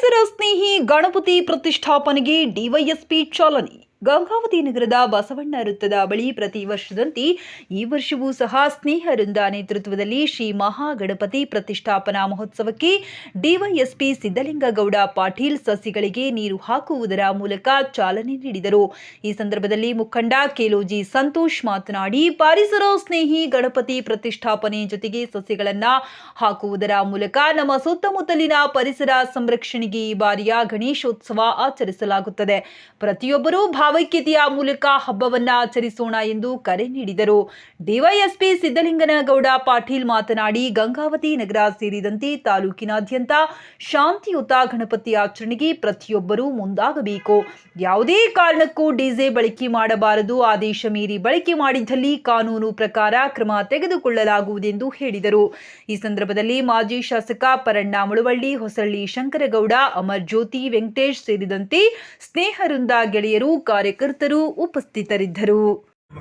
ಪರಿಸರ ಸ್ನೇಹಿ ಗಣಪತಿ ಪ್ರತಿಷ್ಠಾಪನೆಗೆ ಡಿವೈಎಸ್ಪಿ ಚಾಲನೆ. ಗಂಗಾವತಿ ನಗರದ ಬಸವಣ್ಣ ವೃತ್ತದ ಬಳಿ ಪ್ರತಿ ವರ್ಷದಂತೆ ಈ ವರ್ಷವೂ ಸಹ ಸ್ನೇಹ ವೃಂದ ನೇತೃತ್ವದಲ್ಲಿ ಶ್ರೀ ಮಹಾಗಣಪತಿ ಪ್ರತಿಷ್ಠಾಪನಾ ಮಹೋತ್ಸವಕ್ಕೆ ಡಿವೈಎಸ್ಪಿ ಸಿದ್ದಲಿಂಗಗೌಡ ಪಾಟೀಲ್ ಸಸಿಗಳಿಗೆ ನೀರು ಹಾಕುವುದರ ಮೂಲಕ ಚಾಲನೆ ನೀಡಿದರು. ಈ ಸಂದರ್ಭದಲ್ಲಿ ಮುಖಂಡ ಕೆಲೋಜಿ ಸಂತೋಷ್ ಮಾತನಾಡಿ, ಪರಿಸರ ಸ್ನೇಹಿ ಗಣಪತಿ ಪ್ರತಿಷ್ಠಾಪನೆ ಜೊತೆಗೆ ಸಸಿಗಳನ್ನು ಹಾಕುವುದರ ಮೂಲಕ ನಮ್ಮ ಸುತ್ತಮುತ್ತಲಿನ ಪರಿಸರ ಸಂರಕ್ಷಣೆಗೆ ಈ ಬಾರಿಯ ಗಣೇಶೋತ್ಸವ ಆಚರಿಸಲಾಗುತ್ತದೆ. ಪ್ರತಿಯೊಬ್ಬರೂ ಭಾವೈಕ್ಯತೆಯ ಮೂಲಕ ಹಬ್ಬವನ್ನ ಆಚರಿಸೋಣ ಎಂದು ಕರೆ ನೀಡಿದರು. ಡಿವೈಎಸ್ಪಿ ಸಿದ್ದಲಿಂಗನಗೌಡ ಪಾಟೀಲ್ ಮಾತನಾಡಿ, ಗಂಗಾವತಿ ನಗರ ಸೇರಿದಂತೆ ತಾಲೂಕಿನಾದ್ಯಂತ ಶಾಂತಿಯುತ ಗಣಪತಿ ಆಚರಣೆಗೆ ಪ್ರತಿಯೊಬ್ಬರೂ ಮುಂದಾಗಬೇಕು. ಯಾವುದೇ ಕಾರಣಕ್ಕೂ ಡಿಜೆ ಬಳಕೆ ಮಾಡಬಾರದು. ಆದೇಶ ಮೀರಿ ಬಳಕೆ ಮಾಡಿದ್ದಲ್ಲಿ ಕಾನೂನು ಪ್ರಕಾರ ಕ್ರಮ ತೆಗೆದುಕೊಳ್ಳಲಾಗುವುದೆಂದು ಹೇಳಿದರು. ಈ ಸಂದರ್ಭದಲ್ಲಿ ಮಾಜಿ ಶಾಸಕ ಪರಣ್ಣ ಮುಳುವಳ್ಳಿ, ಹೊಸಳ್ಳಿ ಶಂಕರಗೌಡ ಅಮರ್ ಜ್ಯೋತಿ ವೆಂಕಟೇಶ್ ಸೇರಿದಂತೆ ಸ್ನೇಹರುಂದ ಗೆಳೆಯರು ಕಾರ್ಯಕರ್ತರು ಉಪಸ್ಥಿತರಿದ್ದರು.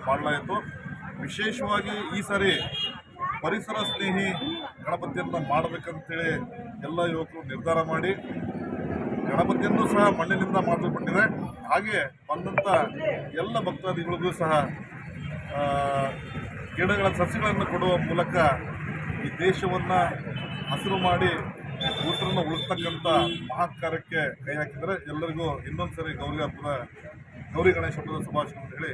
ಮಾಡಲಾಯಿತು. ವಿಶೇಷವಾಗಿ ಈ ಸಾರಿ ಪರಿಸರ ಸ್ನೇಹಿ ಗಣಪತಿಯನ್ನು ಮಾಡಬೇಕಂತೇಳಿ ಎಲ್ಲ ಯುವಕರು ನಿರ್ಧಾರ ಮಾಡಿ ಗಣಪತಿಯನ್ನು ಸಹ ಮಣ್ಣಿನಿಂದ ಮಾಡಲ್ಪಟ್ಟಿದೆ ಹಾಗೆ ಬಂದಂಥ ಎಲ್ಲ ಭಕ್ತಾದಿಗಳಿಗೂ ಸಹ ಗಿಡಗಳ ಸಸಿಗಳನ್ನು ಕೊಡುವ ಮೂಲಕ ಈ ದೇಶವನ್ನು ಹಸಿರು ಮಾಡಿ ಊಟವನ್ನು ಉಳಿಸ್ತಕ್ಕಂಥ ಮಹಾಕಾರಕ್ಕೆ ಕೈ ಹಾಕಿದರೆ ಎಲ್ಲರಿಗೂ ಇನ್ನೊಂದು ಸರಿ ಗೌರಿ ಹಬ್ಬದ ಗೌರಿ ಗಣೇಶ ಹಬ್ಬದ ಶುಭಾಶಯ ಅಂತ ಹೇಳಿ.